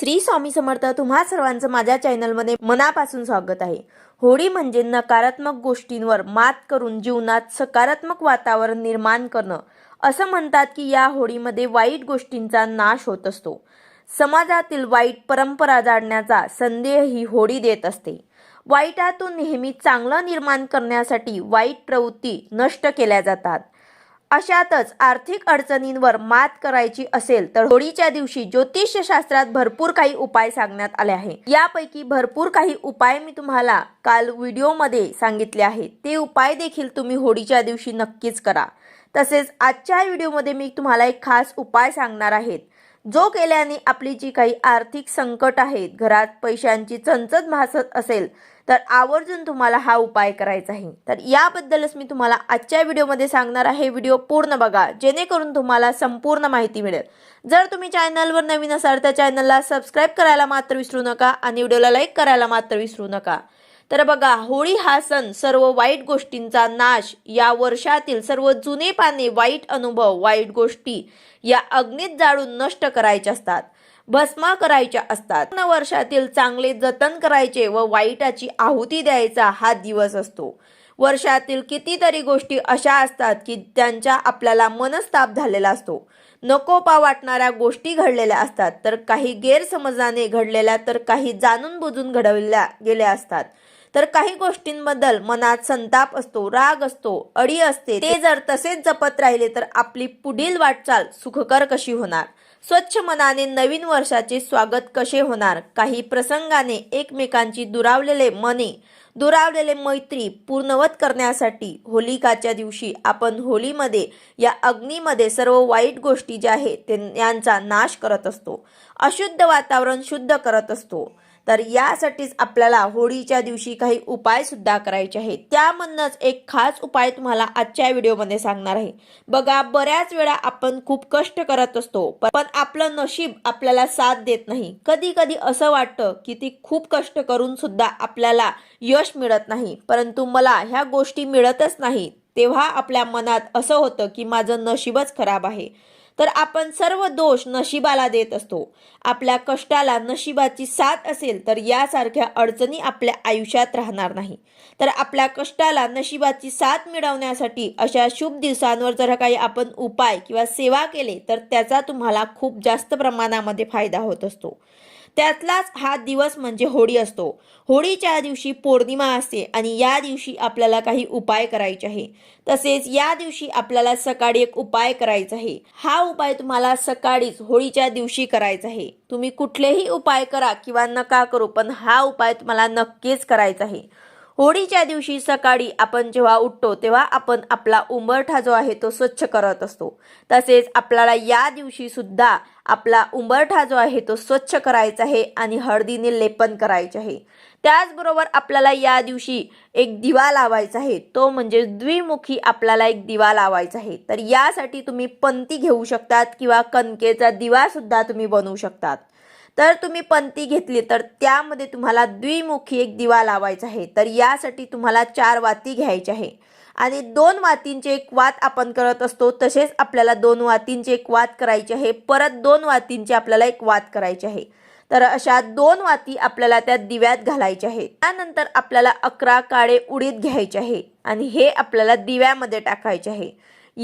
श्री स्वामी समर्थ तुम्हा सर्वांचं माझ्या चॅनलमध्ये मनापासून स्वागत आहे. होळी म्हणजे नकारात्मक गोष्टींवर मात करून जीवनात सकारात्मक वातावरण निर्माण करणं. असं म्हणतात की या होळीमध्ये वाईट गोष्टींचा नाश होत असतो. समाजातील वाईट परंपरा जाडण्याचा संदेह ही होळी देत असते. वाईटातून नेहमी चांगलं निर्माण करण्यासाठी वाईट प्रवृत्ती नष्ट केल्या जातात. अशातच आर्थिक अडचणींवर मात करायची असेल तर होळीच्या दिवशी ज्योतिषशास्त्रात भरपूर काही उपाय सांगण्यात आले आहे. यापैकी भरपूर काही उपाय मी तुम्हाला काल व्हिडिओमध्ये सांगितले आहेत ते उपाय देखील तुम्ही होळीच्या दिवशी नक्कीच करा. तसेच आजच्या व्हिडिओमध्ये मी तुम्हाला एक खास उपाय सांगणार आहेत जो केल्याने आपली जी काही आर्थिक संकट आहेत घरात पैशांची चंचत भासत असेल तर आवर्जून तुम्हाला हा उपाय करायचा आहे. तर याबद्दलच मी तुम्हाला आजच्या व्हिडिओमध्ये सांगणार आहे. व्हिडिओ पूर्ण बघा जेणेकरून तुम्हाला संपूर्ण माहिती मिळेल. जर तुम्ही चॅनलवर नवीन असाल तर चॅनलला सबस्क्राईब करायला मात्र विसरू नका आणि व्हिडिओला लाईक करायला मात्र विसरू नका. तर बघा होळी हा सण सर्व वाईट गोष्टींचा नाश. या वर्षातील सर्व जुने पाने वाईट अनुभव वाईट गोष्टी या अग्नीत जाळून नष्ट करायच्या असतात भस्मा करायच्या असतात. वर्षातील चांगले जतन करायचे व वाईटाची आहुती द्यायचा हा दिवस असतो. वर्षातील कितीतरी गोष्टी अशा असतात की त्यांच्या आपल्याला मनस्ताप झालेला असतो. नकोपा वाटणाऱ्या गोष्टी घडलेल्या असतात तर काही गैरसमजाने घडलेल्या तर काही जाणून बुजून घडवल्या गेल्या असतात. तर काही गोष्टींबद्दल मनात संताप असतो राग असतो अडी असते. ते जर तसेच जपत राहिले तर आपली पुढील वाटचाल सुखकर कशी होणार? स्वच्छ मनाने नवीन वर्षाचे स्वागत कसे होणार? काही प्रसंगाने एकमेकांची दुरावलेले मने दुरावलेले मैत्री पूर्णवत करण्यासाठी होलिकाच्या दिवशी आपण होलीमध्ये या अग्नीमध्ये सर्व वाईट गोष्टी ज्या आहेत ते यांचा नाश करत असतो. अशुद्ध वातावरण शुद्ध करत असतो. तर यासाठीच आपल्याला होळीच्या दिवशी काही उपाय सुद्धा करायचे आहेत. त्यामधनच एक खास उपाय तुम्हाला आजच्या व्हिडिओमध्ये सांगणार आहे. बघा बऱ्याच वेळा आपण खूप कष्ट करत असतो पण आपलं नशीब आपल्याला साथ देत नाही. कधी कधी असं वाटतं की ती खूप कष्ट करून सुद्धा आपल्याला यश मिळत नाही. परंतु मला ह्या गोष्टी मिळतच नाही तेव्हा आपल्या मनात असं होतं की माझं नशीबच खराब आहे. तर आपण सर्व दोष नशिबाला देत असतो. आपल्या कष्टाला नशिबाची साथ असेल तर यासारख्या अडचणी आपल्या आयुष्यात राहणार नाही. तर आपल्या कष्टाला नशिबाची साथ मिळवण्यासाठी अशा शुभ दिवसांवर जर काही आपण उपाय किंवा सेवा केले तर त्याचा तुम्हाला खूप जास्त प्रमाणामध्ये फायदा होत असतो. त्यातलाच हा दिवस म्हणजे होळी असतो. होळीच्या दिवशी पौर्णिमा असते आणि या दिवशी आपल्याला काही उपाय करायचे आहे. तसेच या दिवशी आपल्याला सकाळी एक उपाय करायचा आहे. हा उपाय तुम्हाला सकाळीच होळीच्या दिवशी करायचा आहे. तुम्ही कुठलेही उपाय करा किंवा नका करू पण हा उपाय तुम्हाला नक्कीच करायचा आहे. होळीच्या दिवशी सकाळी आपण जेव्हा उठतो तेव्हा आपण आपला उंबरठा जो आहे तो स्वच्छ करत असतो. तसेच आपल्याला या दिवशी सुद्धा आपला उंबरठा जो आहे तो स्वच्छ करायचा आहे आणि हळदीने लेपन करायचे आहे. त्याचबरोबर आपल्याला या दिवशी एक दिवा लावायचा आहे. तो म्हणजे द्विमुखी आपल्याला एक दिवा लावायचा आहे. तर यासाठी तुम्ही पंती घेऊ शकतात किंवा कणकेचा दिवा सुद्धा तुम्ही बनवू शकतात. तर तुम्ही पंती घेतली तर त्यामध्ये तुम्हाला द्विमुखी एक दिवा लावायचा आहे. तर यासाठी तुम्हाला चार वाती घ्यायची आहे. आणि दोन वातींचे एक वात आपण करत असतो तसेच आपल्याला दोन वातींचे एक वात करायचे आहे. परत दोन वातींचे आपल्याला एक वात करायचे आहे. तर अशा दोन वाती आपल्याला त्या दिव्यात घालायच्या आहेत त्यानंतर आपल्याला अकरा काळे उडीद घ्यायचे आहे. आणि हे आपल्याला दिव्यामध्ये टाकायचे आहे.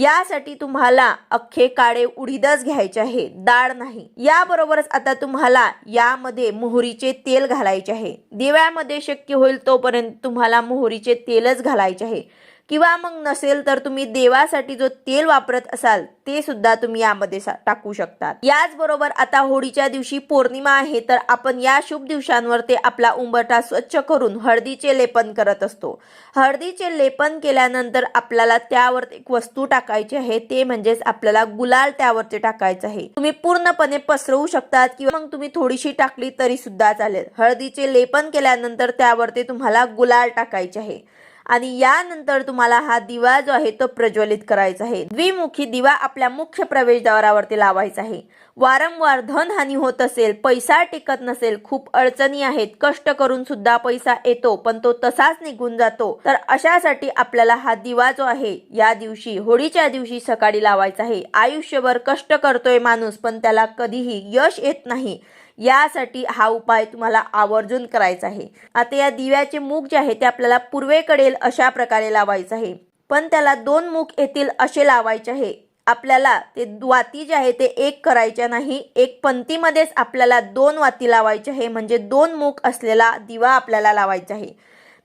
यासाठी तुम्हाला अख्खे काळे उडीदच घ्यायचे आहे डाळ नाही. याबरोबरच आता तुम्हाला यामध्ये मोहरीचे तेल घालायचे आहे. दिव्यामध्ये शक्य होईल तोपर्यंत तुम्हाला मोहरीचे तेलच घालायचे आहे. किंवा मग नसेल तर तुम्ही देवासाठी जो तेल वापरत असाल ते सुद्धा तुम्ही यामध्ये टाकू शकतात. याचबरोबर आता होळीच्या दिवशी पौर्णिमा आहे तर आपण या शुभ दिवसांवर ते आपला उंबरठा स्वच्छ करून हळदीचे लेपन करत असतो. हळदीचे लेपन केल्यानंतर आपल्याला त्यावर एक वस्तू टाकायची आहे ते म्हणजेच आपल्याला गुलाल त्यावरती टाकायचं आहे. तुम्ही पूर्णपणे पसरवू शकतात किंवा मग तुम्ही थोडीशी टाकली तरी सुद्धा चालेल. हळदीचे लेपन केल्यानंतर त्यावरती तुम्हाला गुलाल टाकायचे आहे. आणि यानंतर तुम्हाला हा दिवा जो आहे तो प्रज्वलित करायचा आहे. द्विमुखी दिवा आपल्या मुख्य प्रवेशद्वारावरती लावायचा आहे. वारंवार धनहानी होत असेल पैसा टिकत नसेल खूप अडचणी आहेत कष्ट करून सुद्धा पैसा येतो पण तो तसाच निघून जातो. तर अशासाठी आपल्याला हा दिवा जो आहे या दिवशी होळीच्या दिवशी सकाळी लावायचा आहे. आयुष्यभर कष्ट करतोय माणूस पण त्याला कधीही यश येत नाही. यासाठी हा उपाय तुम्हाला आवर्जून करायचा आहे. आता या दिव्याचे मुख जे आहे ते आपल्याला पूर्वेकडील अशा प्रकारे लावायचं आहे. पण त्याला दोन मुख येतील असे लावायचे आहे. आपल्याला ते वाती जे आहे ते एक करायच्या नाही. एक पंक्तीमध्येच आपल्याला दोन वाती लावायचे आहे. म्हणजे दोन मुख असलेला दिवा आपल्याला लावायचा आहे.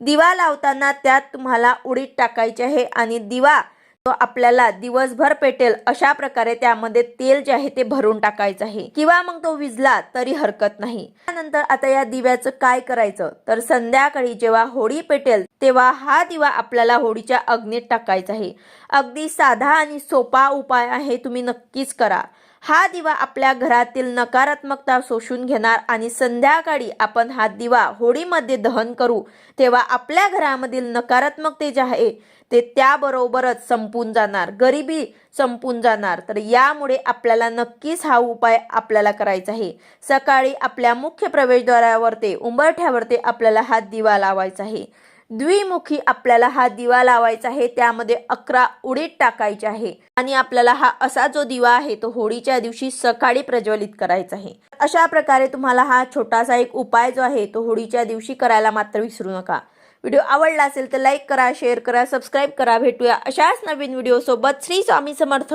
दिवा लावताना त्यात तुम्हाला उडीद टाकायचे आहे आणि दिवा तो आपल्याला दिवसभर पेटेल अशा प्रकारे त्यामध्ये तेल जे आहे ते भरून टाकायचं आहे. किंवा मग तो विजला तरी हरकत नाही. त्यानंतर आता या दिव्याचं काय करायचं? तर संध्याकाळी जेव्हा होळी पेटेल तेव्हा हा दिवा आपल्याला होळीच्या अग्नीत टाकायचा आहे. अगदी साधा आणि सोपा उपाय आहे तुम्ही नक्कीच करा. हा दिवा आपल्या घरातील नकारात्मकता शोषून घेणार आणि संध्याकाळी आपण हा दिवा होळीमध्ये दहन करू. तेव्हा आपल्या घरामधील नकारात्मकते जे आहे ते त्याबरोबरच संपून जाणार. गरिबी संपून जाणार. तर यामुळे आपल्याला नक्कीच हा उपाय आपल्याला करायचा आहे. सकाळी आपल्या मुख्य प्रवेशद्वारावर ते उंबरठ्यावर ते आपल्याला हा दिवा लावायचा आहे. द्विमुखी आपल्याला हा दिवा लावायचा आहे त्यामध्ये अकरा उडीत टाकायचे आहे. आणि आपल्याला हा असा जो दिवा आहे तो होळीच्या दिवशी सकाळी प्रज्वलित करायचा आहे. अशा प्रकारे तुम्हाला हा छोटासा एक उपाय जो आहे तो होळीच्या दिवशी करायला मात्र विसरू नका. व्हिडिओ आवडला असेल तर लाईक करा शेअर करा सबस्क्राईब करा. भेटूया अशाच नवीन व्हिडिओसोबत. श्री स्वामी समर्थ.